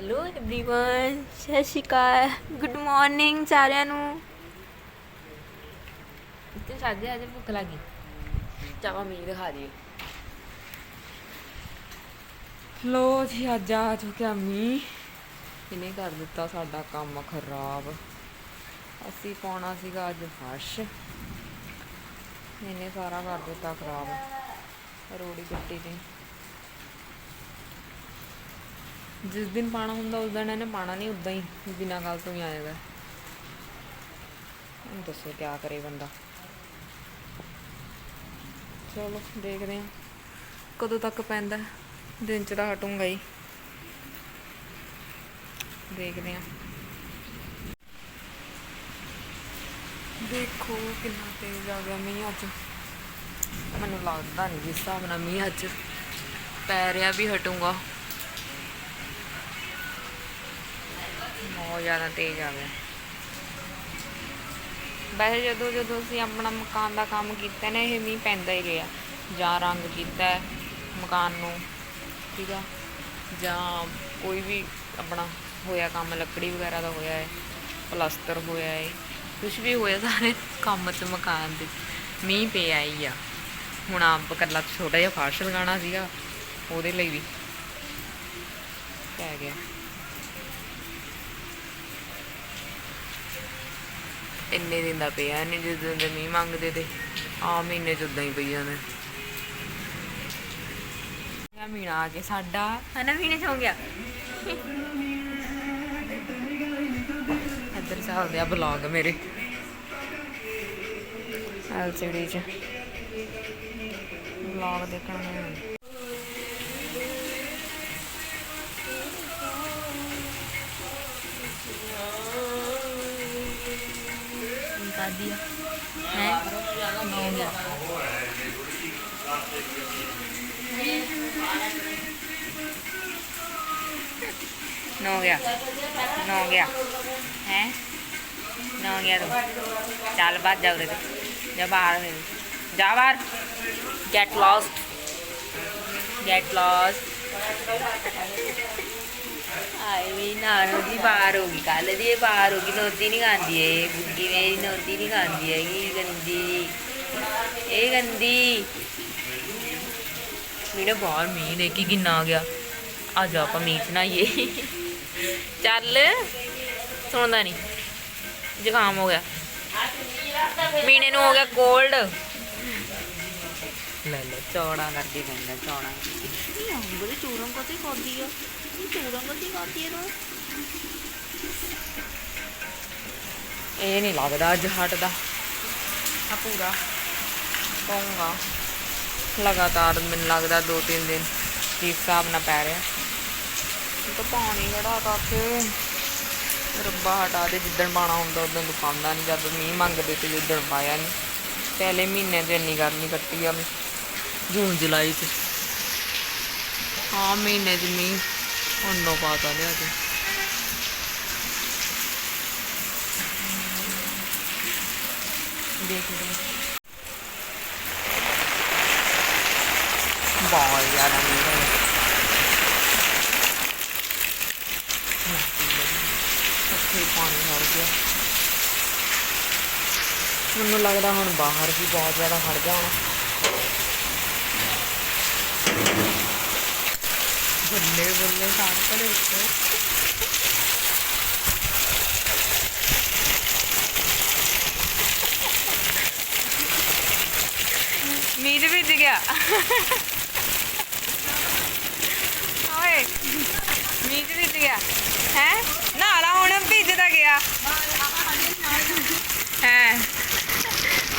Hello everyone ਸਤਿ ਸ਼੍ਰੀ ਅਕਾਲ good morning ਸਾਰਿਆਂ ਨੂੰ ਤੇ ਸਾਡੇ ਅੱਜ ਭੁੱਖ ਲੱਗੀ ਚਾਵਾ ਮੀਂਹ ਦਿਖਾ ਦੀ ਲੋ ਜੀ ਅੱਜ ਆ ਚੁੱਕਿਆ ਮੀਂਹ ਇਹਨੇ ਕਰ ਦਿੱਤਾ ਸਾਡਾ ਕੰਮ ਖਰਾਬ ਅਸੀਂ ਪਾਉਣਾ ਸੀਗਾ ਅੱਜ ਫਰਸ਼ ਇਹਨੇ ਸਾਰਾ ਕਰ ਦਿੱਤਾ ਖਰਾਬ ਰੋੜੀ ਕੱਟੀ ਦੀ ਜਿਸ ਦਿਨ ਪਾਣਾ ਹੁੰਦਾ, ਉਸ ਦਿਨ ਇਹਨੇ ਪਾਣਾ ਨਹੀਂ, ਉਦਾਂ ਹੀ ਬਿਨਾਂ ਗੱਲ ਤੋਂ ਹੀ ਆਏਗਾ ਹੁਣ ਦੱਸੋ ਕੀ ਕਰੇ ਬੰਦਾ। ਚਲੋ, ਦੇਖਦੇ ਹਾਂ। ਕਦੋਂ ਤੱਕ ਪੈਂਦਾ, ਦਿਨ ਚ ਤਾਂ ਹਟੂੰਗਾ ਹੀ। ਦੇਖਦੇ ਹਾਂ। ਦੇਖੋ ਕਿੰਨਾ ਤੇਜ਼ ਆ ਗਿਆ ਮੀਂਹ ਅੱਜ। ਮੈਨੂੰ ਲੱਗਦਾ ਨਹੀਂ ਜਿਸ ਹਿਸਾਬ ਨਾਲ ਮੀਂਹ ਅੱਜ ਪੈ ਰਿਹਾ ਵੀ ਹਟੂਗਾ। ਬਹੁਤ ਜ਼ਿਆਦਾ ਤੇਜ਼ ਆ ਗਿਆ। ਵੈਸੇ ਜਦੋਂ ਜਦੋਂ ਅਸੀਂ ਆਪਣਾ ਮਕਾਨ ਦਾ ਕੰਮ ਕੀਤਾ ਨਾ, ਇਹ ਮੀਂਹ ਪੈਂਦਾ ਹੀ ਰਿਹਾ। ਜਾਂ ਰੰਗ ਕੀਤਾ ਮਕਾਨ ਨੂੰ, ਠੀਕ ਆ? ਜਾਂ ਕੋਈ ਵੀ ਆਪਣਾ ਹੋਇਆ ਕੰਮ, ਲੱਕੜੀ ਵਗੈਰਾ ਦਾ ਹੋਇਆ ਹੈ, ਪਲਸਤਰ ਹੋਇਆ ਹੈ ਕੁਝ ਵੀ ਹੋਇਆ, ਸਾਰੇ ਕੰਮ ਤੇ ਮਕਾਨ ਦੇ ਮੀਂਹ ਪਿਆ ਹੀ ਆ। ਹੁਣ ਆਪ ਕੱਲਾ ਛੋਟਾ ਜਿਹਾ ਫਾਰਸ਼ ਲਗਾਉਣਾ ਸੀਗਾ, ਉਹਦੇ ਲਈ ਵੀ ਪੈ ਗਿਆ। ਇੰਨੇ ਦਿਨ ਦਾ ਪਿਆ ਨਹੀਂ ਜਿਸ ਦਿਨ ਦੇ ਮੀਂਹ ਮੰਗਦੇ ਤੇ ਆ ਮਹੀਨੇ ਚ ਉਦਾਂ ਹੀ ਪਈ ਜਾਂਦੇ। ਆ ਮੀਨਾ ਆ ਕੇ ਸਾਡਾ। ਹਨਾ ਚ ਹੋ ਗਿਆ। ਇੱਧਰ ਚੱਲਦੇ ਆ ਬਲੌਗ ਮੇਰੇ। ਐਲਸੀਡੀ ਚ। ਬਲੌਗ ਦੇਖਣ ਨੂੰ ਕਰ ਦਿਆ ਹੈ ਹੋ ਗਿਆ ਨੋ ਗਿਆ ਨੋ ਗਿਆ ਹੈ ਨੋ ਗਿਆ ਤੂੰ ਚੱਲ ਬਾਹਰ ਜਾ ਉਰੇ ਤੇ ਜਾ ਬਾਹਰ ਫਿਰ ਜਾ ਬਾਹਰ ਗੈਟ ਲੌਸਟ ਵੀ ਨਾਨੋ ਦੀ ਬਾਹਰ ਹੋ ਗਈ ਕੱਲ ਦੀ ਇਹ ਬਾਹਰ ਹੋ ਗਈ, ਨੋਦੀ ਨਹੀਂ ਖਾਂਦੀ ਏ ਗੁੱਗੀ ਮੇਰੀ ਨੋਦੀ ਨਹੀਂ ਖਾਂਦੀ ਹੈਗੀ ਗੰਦੀ। ਇਹ ਗੰਦੀ। ਮੇਰੇ ਬਾਹਰ ਮੀਂਹ ਦੇ ਕਿੰਨਾ ਆ ਗਿਆ। ਆ ਜਾ ਆਪਾਂ ਮੀਂਹ ਚ ਚੱਲ, ਸੁਣਦਾ ਨਹੀਂ ਜ਼ੁਕਾਮ ਹੋ ਗਿਆ। ਮੀਨੇ ਨੂੰ ਹੋ ਗਿਆ ਕੋਲਡ। ਲੈ ਲੈ, ਚੌੜਾ ਕਰਕੇ ਕਹਿੰਦਾ, ਚੌੜਾ। ਇਹ ਅੰਗਰੇ ਚੂਰਨ ਕੋਤੇ ਕਰਦੀ ਆ। ਇਹ ਚੂਰਨ ਕੋਤੇ ਇਹ ਨਹੀਂ ਲੱਗਦਾ ਅੱਜ ਹਟਦਾ ਆ ਪੂਰਾ ਪਾਉਂਗਾ ਲਗਾਤਾਰ ਮੈਨੂੰ ਲੱਗਦਾ ਦੋ ਤਿੰਨ ਦਿਨ ਇਸ ਹਿਸਾਬ ਨਾਲ ਪੈ ਰਿਹਾ। ਤਾਂ ਪਾਣੀ ਜਿਹੜਾ ਕਰਕੇ ਰੱਬਾ ਹਟਾ ਦੇ, ਜਿੱਦਣ ਪਾਣਾ ਹੁੰਦਾ ਉਦੋਂ ਤੂੰ ਪਾਉਂਦਾ ਨਹੀਂ ਜਦ ਮੀਂਹ ਮੰਗਦੇ ਤੇ ਜਿੱਦਣ ਪਾਇਆ ਨਹੀਂ ਪਹਿਲੇ ਮਹੀਨੇ 'ਚ ਇੰਨੀ ਗਰਮੀ ਕੱਟੀ ਆ ਜੂਨ, ਜੁਲਾਈ 'ਚ। ਹਾਂ, ਮਹੀਨੇ ਦੀ ਮੀਂਹ। ਹੁਣ ਨੋ ਪਾਤਾ ਲਿਆ ਕੇ ਦੇਖਦੇ ਹਾਂ ਬਹੁਤ ਜ਼ਿਆਦਾ ਮੀਂਹ ਹੈ ਉੱਥੇ ਪਾਣੀ ਹੜ ਗਿਆ। ਮੈਨੂੰ ਲੱਗਦਾ ਹੁਣ ਬਾਹਰ ਵੀ ਬਹੁਤ ਜ਼ਿਆਦਾ ਹੜ ਗਿਆ ਹੋਣਾ। ਬੱਲੇ ਬੱਲੇ ਸੜਕ ਦੇ ਉੱਤੇ। ਮੀਂਹ ਵਿੱਚ ਗਿਆ। ਓਏ, ਮੀਂਹ ਵਿੱਚ ਗਿਆ। ਹੈ? ਨਾਲਾ ਹੁਣ ਭਿੱਜਦਾ ਗਿਆ। ਹੈ?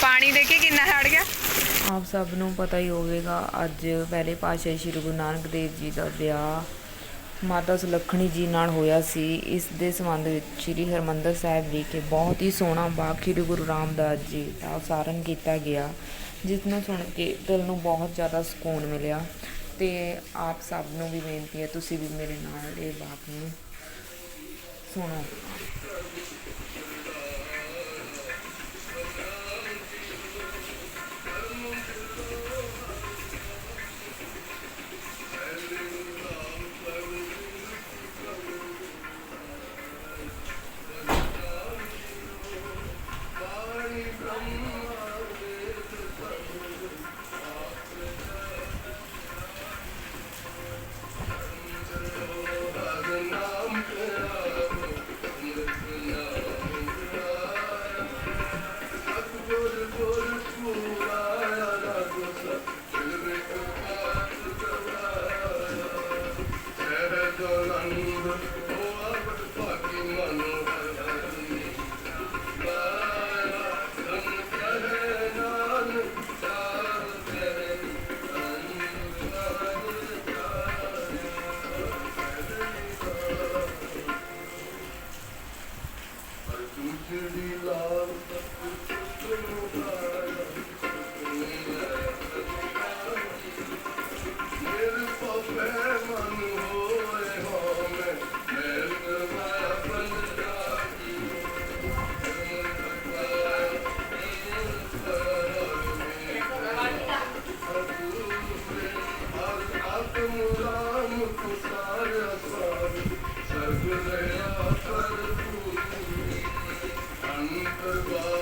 ਪਾਣੀ ਦੇਖੇ ਕਿੰਨਾ ਹੜ ਗਿਆ? ਆਪ ਸਭ ਨੂੰ ਪਤਾ ਹੀ ਹੋਵੇਗਾ, ਅੱਜ ਪਹਿਲੇ ਪਾਤਸ਼ਾਹ ਸ੍ਰੀ ਗੁਰੂ ਨਾਨਕ ਦੇਵ ਜੀ ਦਾ ਵਿਆਹ ਮਾਤਾ ਸੁਲੱਖਣੀ ਜੀ ਨਾਲ ਹੋਇਆ ਸੀ। ਇਸ ਦੇ ਸੰਬੰਧ ਵਿੱਚ ਸ੍ਰੀ ਹਰਮੰਦਰ ਸਾਹਿਬ ਵਿਖੇ ਬਹੁਤ ਹੀ ਸੋਹਣਾ ਬਾਗ ਸ੍ਰੀ ਗੁਰੂ ਰਾਮਦਾਸ ਜੀ ਦਾ ਉਸਾਰਨ ਕੀਤਾ ਗਿਆ, ਜਿਸ ਨੂੰ ਸੁਣ ਕੇ ਦਿਲ ਨੂੰ ਬਹੁਤ ਜ਼ਿਆਦਾ ਸਕੂਨ ਮਿਲਿਆ। ਤੇ ਆਪ ਸਭ ਨੂੰ ਵੀ ਬੇਨਤੀ ਹੈ, ਤੁਸੀਂ ਵੀ ਮੇਰੇ ਨਾਲ ਇਹ ਬਾਤ ਨੂੰ ਸੁਣੋ। going on Allah.